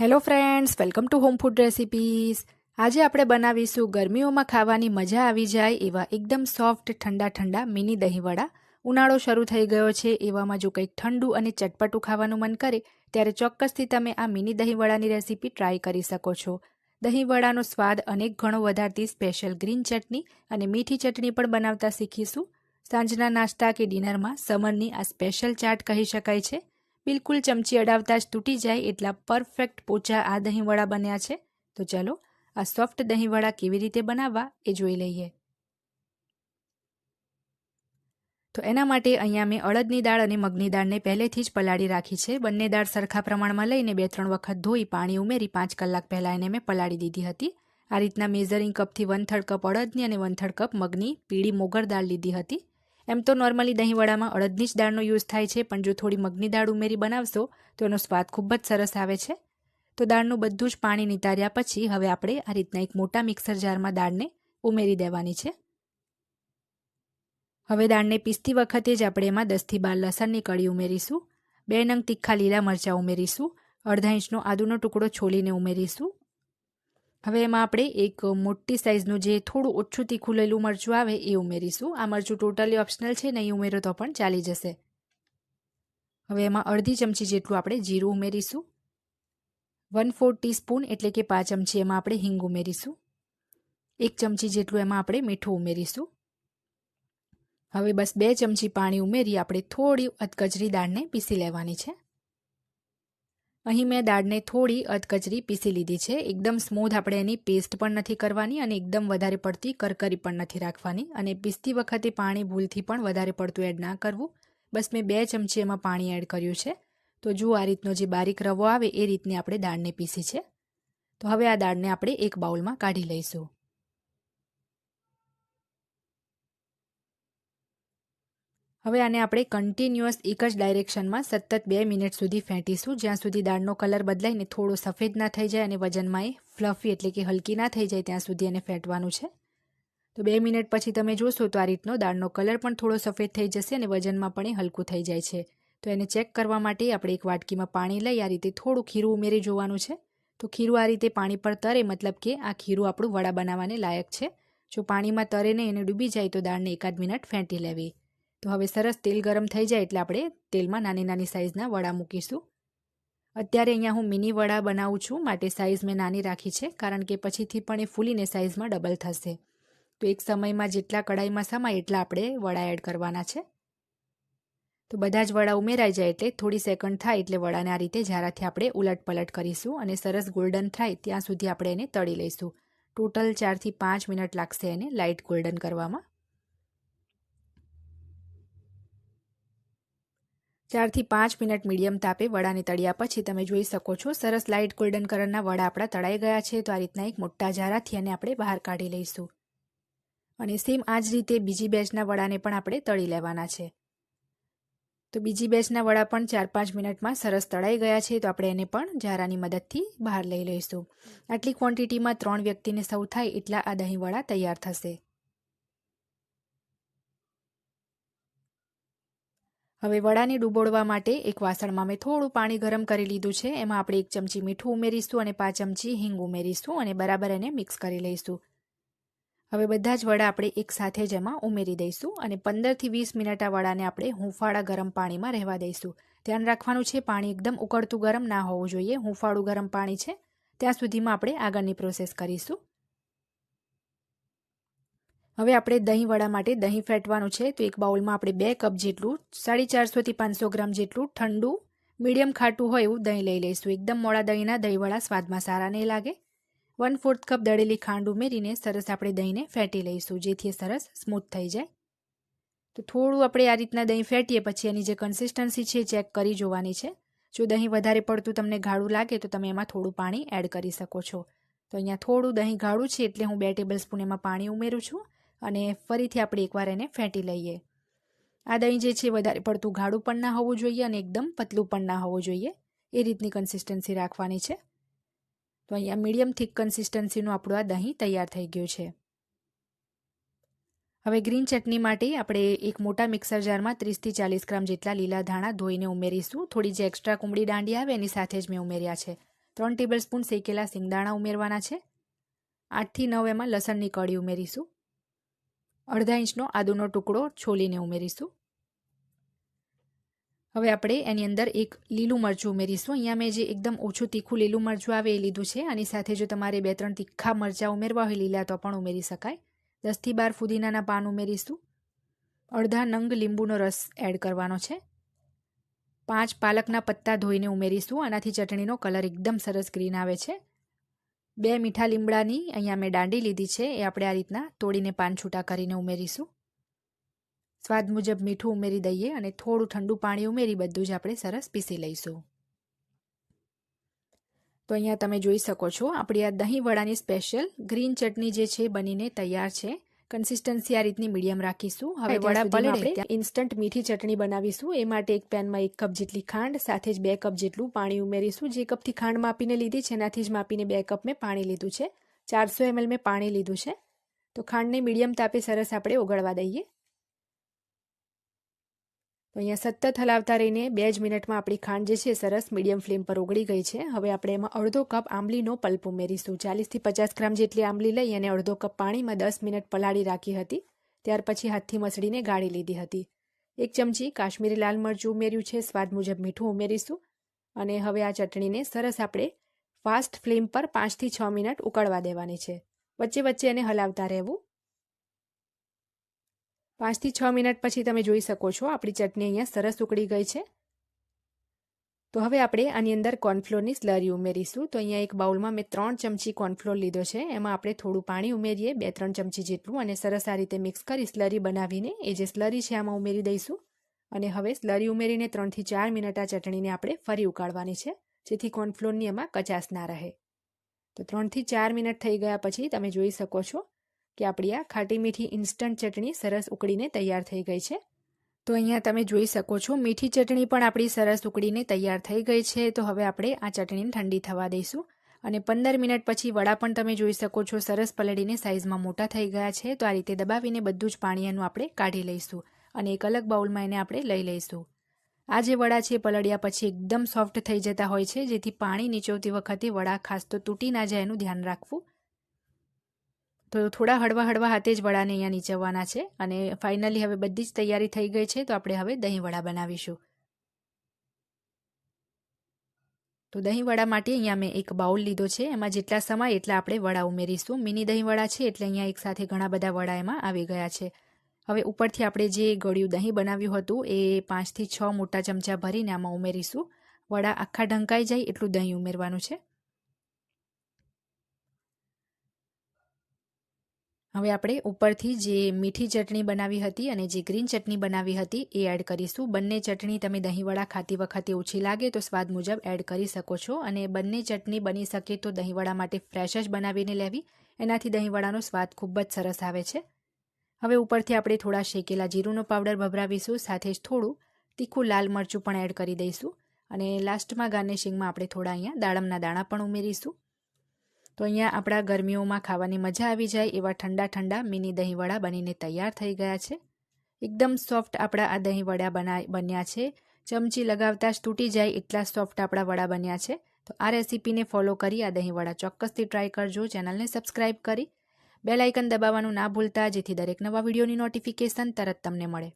Hello friends welcome to home food recipes આજે આપણે બનાવીશું ગરમીઓમાં ખાવાની મજા આવી જાય એવા એકદમ સોફ્ટ ઠંડા ઠંડા મિની દહીંવડા. ઉનાળો શરૂ થઈ ગયો છે, એવામાં જો કંઈક ઠંડુ અને ચટપટું ખાવાનું મન કરે, ત્યારે ચોક્કસથી તમે આ મિની દહીંવડાની રેસીપી ટ્રાય કરી શકો છો. દહીંવડાનો સ્વાદ અનેક ઘણો વધારતી સ્પેશિયલ ગ્રીન ચટણી અને મીઠી ચટણી પણ બનાવતા શીખીશું. સાંજના નાસ્તા કે ડિનરમાં સમરની આ સ્પેશિયલ ચાટ કહી શકાય છે. બિલકુલ ચમચી અડાવતા જ તૂટી જાય એટલા પરફેક્ટ પોચા આ દહીંવડા બન્યા છે. તો ચાલો, આ સોફ્ટ દહીંવડા કેવી રીતે બનાવવા એ જોઈ લઈએ. તો એના માટે અહીંયા મેં અડદની દાળ અને મગની દાળને પહેલેથી જ પલાળી રાખી છે. બંને દાળ સરખા પ્રમાણમાં લઈને બે ત્રણ વખત ધોઈ પાણી ઉમેરી પાંચ કલાક પહેલાં એને મેં પલાળી દીધી હતી. આ રીતના મેઝરિંગ કપથી વન થર્ડ કપ અડદની અને વન થર્ડ કપ મગની પીળી મોગર દાળ લીધી હતી. એમ તો નોર્મલી દહીંવડામાં અડદની જ દાળનો યુઝ થાય છે, પણ જો થોડી મગની દાળ ઉમેરી બનાવશો, તો એનો સ્વાદ ખૂબ જ સરસ આવે છે. તો દાળનું બધું જ પાણી નિતાર્યા પછી હવે આપણે આ રીતના એક મોટા મિક્સર જારમાં દાળને ઉમેરી દેવાની છે. હવે દાળને પીસતી વખતે જ આપણે એમાં દસથી બાર લસણની કળી ઉમેરીશું, બે નંગ તીખા લીલા મરચાં ઉમેરીશું, અડધા ઇંચનો આદુનો ટુકડો છોલીને ઉમેરીશું હવે એમાં આપણે એક મોટી સાઇઝનું જે થોડું ઓછું તીખું લેલું મરચું આવે એ ઉમેરીશું. આ મરચું ટોટલી ઓપ્શનલ છે, નહીં ઉમેરો તો પણ ચાલી જશે. હવે એમાં અડધી ચમચી જેટલું આપણે જીરું ઉમેરીશું. વન ફોર ટીસ્પૂન એટલે કે પાંચ ચમચી એમાં આપણે હિંગ ઉમેરીશું. એક ચમચી જેટલું એમાં આપણે મીઠું ઉમેરીશું. હવે બસ બે ચમચી પાણી ઉમેરી આપણે થોડી અધકચરી દાળને પીસી લેવાની છે. અહીં મેં દાળને થોડી અધકચરી પીસી લીધી છે. એકદમ સ્મૂધ આપણે એની પેસ્ટ પણ નથી કરવાની અને એકદમ વધારે પડતી કરકરી પણ નથી રાખવાની. અને પીસતી વખતે પાણી ભૂલથી પણ વધારે પડતું એડ ના કરવું. બસ મેં બે ચમચી એમાં પાણી એડ કર્યું છે. તો જુઓ આ રીતનો જે બારીક રવો આવે એ રીતની આપણે દાળને પીસી છે. તો હવે આ દાળને આપણે એક બાઉલમાં કાઢી લઈશું. હવે આને આપણે કન્ટિન્યુઅસ એક જ ડાયરેક્શનમાં સતત બે મિનિટ સુધી ફેંટીશું. જ્યાં સુધી દાળનો કલર બદલાઈને થોડો સફેદ ના થઈ જાય અને વજનમાં એ ફ્લફી એટલે કે હલકી ના થઈ જાય, ત્યાં સુધી એને ફેંટવાનું છે. તો બે મિનિટ પછી તમે જોશો તો આ રીતનો દાળનો કલર પણ થોડો સફેદ થઈ જશે અને વજનમાં પણ એ હલકું થઈ જાય છે. તો એને ચેક કરવા માટે આપણે એક વાટકીમાં પાણી લઈ આ રીતે થોડું ખીરું ઉમેરી જોવાનું છે. તો ખીરું આ રીતે પાણી પર તરે, મતલબ કે આ ખીરું આપણું વડા બનાવવાને લાયક છે. જો પાણીમાં તરે ને એને ડૂબી જાય તો દાળને એકાદ મિનિટ ફેંટી લેવી. તો હવે સરસ તેલ ગરમ થઈ જાય એટલે આપણે તેલમાં નાની નાની સાઇઝના વડા મૂકીશું. અત્યારે અહીંયા હું મિની વડા બનાવું છું, માટે સાઇઝ મેં નાની રાખી છે, કારણ કે પછીથી પણ એ ફૂલીને સાઇઝમાં ડબલ થશે. તો એક સમયમાં જેટલા કડાઈમાં સમાય એટલા આપણે વડા એડ કરવાના છે. તો બધા જ વડા ઉમેરાઈ જાય એટલે થોડી સેકન્ડ થાય એટલે વડાને આ રીતે ઝારાથી આપણે ઉલટ પલટ કરીશું અને સરસ ગોલ્ડન થાય ત્યાં સુધી આપણે એને તળી લઈશું. ટોટલ ચારથી પાંચ મિનિટ લાગશે એને લાઇટ ગોલ્ડન કરવામાં. ચારથી પાંચ મિનિટ મીડિયમ તાપે વડાને તળ્યા પછી તમે જોઈ શકો છો, સરસ લાઇટ ગોલ્ડન કલરના વડા આપણા તળાઈ ગયા છે, તો આ રીતના એક મોટા જારાથી અને આપણે બહાર કાઢી લઈશું. અને સેમ આ જ રીતે બીજી બેચના વડાને પણ આપણે તળી લેવાના છે. તો બીજી બેચના વડા પણ ચાર પાંચ મિનિટમાં સરસ તળાઈ ગયા છે, તો આપણે એને પણ જારાની મદદથી બહાર લઈ લઈશું. આટલી ક્વોન્ટિટીમાં ત્રણ વ્યક્તિને સૌ થાય, એટલા આ દહીં વડા તૈયાર થશે. હવે વડાને ડૂબોળવા માટે એક વાસણમાં મેં થોડું પાણી ગરમ કરી લીધું છે. એમાં આપણે એક ચમચી મીઠું ઉમેરીશું અને પાંચ ચમચી હિંગ ઉમેરીશું અને બરાબર એને મિક્સ કરી લઈશું. હવે બધા જ વડા આપણે એક સાથે જ એમાં ઉમેરી દઈશું અને પંદરથી વીસ મિનિટ આ વડાને આપણે હુંફાળા ગરમ પાણીમાં રહેવા દઈશું. ધ્યાન રાખવાનું છે, પાણી એકદમ ઉકળતું ગરમ ના હોવું જોઈએ. હુંફાળું ગરમ પાણી છે. ત્યાં સુધીમાં આપણે આગળની પ્રોસેસ કરીશું. હવે આપણે દહીં વડા માટે દહીં ફેટવાનું છે. તો એક બાઉલમાં આપણે બે કપ જેટલું સાડી ચારસોથી પાંચસો ગ્રામ જેટલું ઠંડુ, મીડિયમ ખાટું હોય એવું દહીં લઈ લઈશું. એકદમ મોડા દહીંના દહીંવડા સ્વાદમાં સારા નહીં લાગે. વન ફોર્થ કપ દળેલી ખાંડ ઉમેરીને સરસ આપણે દહીંને ફેટી લઈશું, જેથી સરસ સ્મૂથ થઈ જાય. તો થોડું આપણે આ રીતના દહીં ફેટીએ પછી એની જે કન્સિસ્ટન્સી છે ચેક કરી જોવાની છે. જો દહીં વધારે પડતું તમને ગાળું લાગે તો તમે એમાં થોડું પાણી એડ કરી શકો છો. તો અહીંયા થોડું દહીં ગાળું છે એટલે હું બે ટેબલ સ્પૂન એમાં પાણી ઉમેરું છું. અને ફરીથી આપણે એકવાર એને ફેંટી લઈએ. આ દહીં જે છે વધારે પડતું ગાઢું પણ ના હોવું જોઈએ અને એકદમ પતલું પણ ના હોવું જોઈએ. એ રીતની કન્સિસ્ટન્સી રાખવાની છે. તો અહીંયા મીડિયમ થીક કન્સિસ્ટન્સીનું આપણું આ દહીં તૈયાર થઈ ગયું છે. હવે ગ્રીન ચટણી માટે આપણે એક મોટા મિક્સર જારમાં ત્રીસથી ચાલીસ ગ્રામ જેટલા લીલા ધાણા ધોઈને ઉમેરીશું. થોડી જે એક્સ્ટ્રા કુમળી દાંડી આવે એની સાથે જ મેં ઉમેર્યા છે. ત્રણ ટેબલ સ્પૂન શેકેલા સિંગદાણા ઉમેરવાના છે. આઠથી નવ એમાં લસણની કળી ઉમેરીશું. અડધા ઇંચનો આદુનો ટુકડો છોલીને ઉમેરીશું. હવે આપણે એની અંદર એક લીલું મરચું ઉમેરીશું. અહીંયા મેં જે એકદમ ઓછું તીખું લીલું મરચું આવે એ લીધું છે. આની સાથે જો તમારે બે, ત્રણ તીખા મરચાં ઉમેરવા હોય, લીલા, તો પણ ઉમેરી શકાય. દસથી બાર ફુદીનાના પાન ઉમેરીશું. અડધા નંગ લીંબુનો રસ એડ કરવાનો છે. પાંચ પાલકના પત્તા ધોઈને ઉમેરીશું. આનાથી ચટણીનો કલર એકદમ સરસ ગ્રીન આવે છે. બે મીઠા લીમડાની અહીંયા મેં દાંડી લીધી છે, એ આપણે આ રીતના તોડીને પાન છૂટા કરીને ઉમેરીશું. સ્વાદ મુજબ મીઠું ઉમેરી દઈએ અને થોડું ઠંડુ પાણી ઉમેરી બધું જ આપણે સરસ પીસી લઈશું. તો અહીંયા તમે જોઈ શકો છો, આપણી આ દહીં વડાની સ્પેશિયલ ગ્રીન ચટણી જે છે બનીને તૈયાર છે. કન્સિસ્ટન્સી આ રીતની મીડિયમ રાખીશું. હવે વડા પલળે ઇન્સ્ટન્ટ મીઠી ચટણી બનાવીશું. એ માટે એક પેનમાં એક કપ જેટલી ખાંડ સાથે જ બે કપ જેટલું પાણી ઉમેરીશું. જે કપથી ખાંડ માપીને લીધી છે એનાથી જ માપીને બે કપ મેં પાણી લીધું છે. ચારસો એમએલ મેં પાણી લીધું છે. તો ખાંડને મીડિયમ તાપે સરસ આપણે ઓગળવા દઈએ. તો અહીંયા સતત હલાવતા રહીને બે જ મિનિટમાં આપણી ખાંડ જે છે સરસ મીડિયમ ફ્લેમ પર ઓગળી ગઈ છે. હવે આપણે એમાં અડધો કપ આંબલીનો પલ્પ ઉમેરીશું. ચાલીસથી પચાસ ગ્રામ જેટલી આંબલી લઈ અને અડધો કપ પાણીમાં દસ મિનિટ પલાળી રાખી હતી. ત્યાર પછી હાથથી મસળીને ગાળી લીધી હતી. એક ચમચી કાશ્મીરી લાલ મરચું ઉમેર્યું છે. સ્વાદ મુજબ મીઠું ઉમેરીશું. અને હવે આ ચટણીને સરસ આપણે ફાસ્ટ ફ્લેમ પર પાંચથી છ મિનિટ ઉકળવા દેવાની છે. વચ્ચે વચ્ચે એને હલાવતા રહેવું. પાંચથી છ મિનિટ પછી તમે જોઈ શકો છો, આપણી ચટણી અહીંયા સરસ ઉકળી ગઈ છે. તો હવે આપણે આની અંદર કોર્નફ્લોરની સ્લરી ઉમેરીશું. તો અહીંયા એક બાઉલમાં મેં ત્રણ ચમચી કોર્નફ્લોર લીધો છે. એમાં આપણે થોડું પાણી ઉમેરીએ, બે ત્રણ ચમચી જેટલું, અને સરસ આ રીતે મિક્સ કરી સ્લરી બનાવીને એ જે સ્લરી છે આમાં ઉમેરી દઈશું. અને હવે સ્લરી ઉમેરીને ત્રણથી ચાર મિનિટ આ ચટણીને આપણે ફરી ઉકાળવાની છે, જેથી કોર્નફ્લોરની એમાં કચાસ ના રહે. તો ત્રણથી ચાર મિનિટ થઈ ગયા પછી તમે જોઈ શકો છો કે આપણી આ ખાટી મીઠી ઇન્સ્ટન્ટ ચટણી સરસ ઉકળીને તૈયાર થઈ ગઈ છે. તો અહીંયા તમે જોઈ શકો છો, મીઠી ચટણી પણ આપણી સરસ ઉકળીને તૈયાર થઈ ગઈ છે. તો હવે આપણે આ ચટણીને ઠંડી થવા દઈશું. અને પંદર મિનિટ પછી વડા પણ તમે જોઈ શકો છો, સરસ પલળીને સાઇઝમાં મોટા થઈ ગયા છે. તો આ રીતે દબાવીને બધું જ પાણી એનું આપણે કાઢી લઈશું અને એક અલગ બાઉલમાં એને આપણે લઈ લઈશું. આ જે વડા છે પલળ્યા પછી એકદમ સોફ્ટ થઈ જતા હોય છે, જેથી પાણી નીચોવતી વખતે વડા ખાસ તો તૂટી ના જાય એનું ધ્યાન રાખવું. તો થોડા હળવા હળવા હાથે જ વડાને અહીંયા નીચવવાના છે અને ફાઇનલી હવે બધી જ તૈયારી થઈ ગઈ છે તો આપણે હવે દહીં વડા બનાવીશું. તો દહીં વડા માટે અહીંયા મેં એક બાઉલ લીધો છે, એમાં જેટલા સમય એટલા આપણે વડા ઉમેરીશું. મિની દહીં વડા છે એટલે અહીંયા એક સાથે ઘણા બધા વડા એમાં આવી ગયા છે. હવે ઉપરથી આપણે જે ગળ્યું દહીં બનાવ્યું હતું એ પાંચથી છ મોટા ચમચા ભરીને આમાં ઉમેરીશું. વડા આખા ઢંકાઈ જાય એટલું દહીં ઉમેરવાનું છે. હવે આપણે ઉપરથી જે મીઠી ચટણી બનાવી હતી અને જે ગ્રીન ચટણી બનાવી હતી એ એડ કરીશું. બંને ચટણી તમે દહીંવડા ખાતી વખતે ઓછી લાગે તો સ્વાદ મુજબ એડ કરી શકો છો અને બંને ચટણી બની શકે તો દહીંવડા માટે ફ્રેશ જ બનાવીને લેવી. એનાથી દહીંવડાનો સ્વાદ ખૂબ જ સરસ આવે છે. હવે ઉપરથી આપણે થોડા શેકેલા જીરુંનો પાવડર ભભરાવીશું, સાથે જ થોડું તીખું લાલ મરચું પણ એડ કરી દઈશું અને લાસ્ટમાં ગાર્નિશિંગમાં આપણે થોડા અહીંયા દાડમના દાણા પણ ઉમેરીશું. તો અહીંયા આપણા ગરમીઓમાં ખાવાની મજા આવી જાય એવા ઠંડા ઠંડા મિની દહીંવડા બનીને તૈયાર થઈ ગયા છે. એકદમ સોફ્ટ આપણા આ દહીં વડા બના, બન્યા છે. ચમચી લગાવતા જ તૂટી જાય એટલા સોફ્ટ આપણા વડા બન્યા છે. તો આ રેસીપીને ફોલો કરી આ દહીં વડા ચોક્કસથી ટ્રાય કરજો, ચેનલને સબસ્ક્રાઇબ કરી. બેલાઇકન દબાવવાનું ના ભૂલતા, જેથી દરેક નવા વિડીયોની નોટિફિકેશન તરત તમને મળે.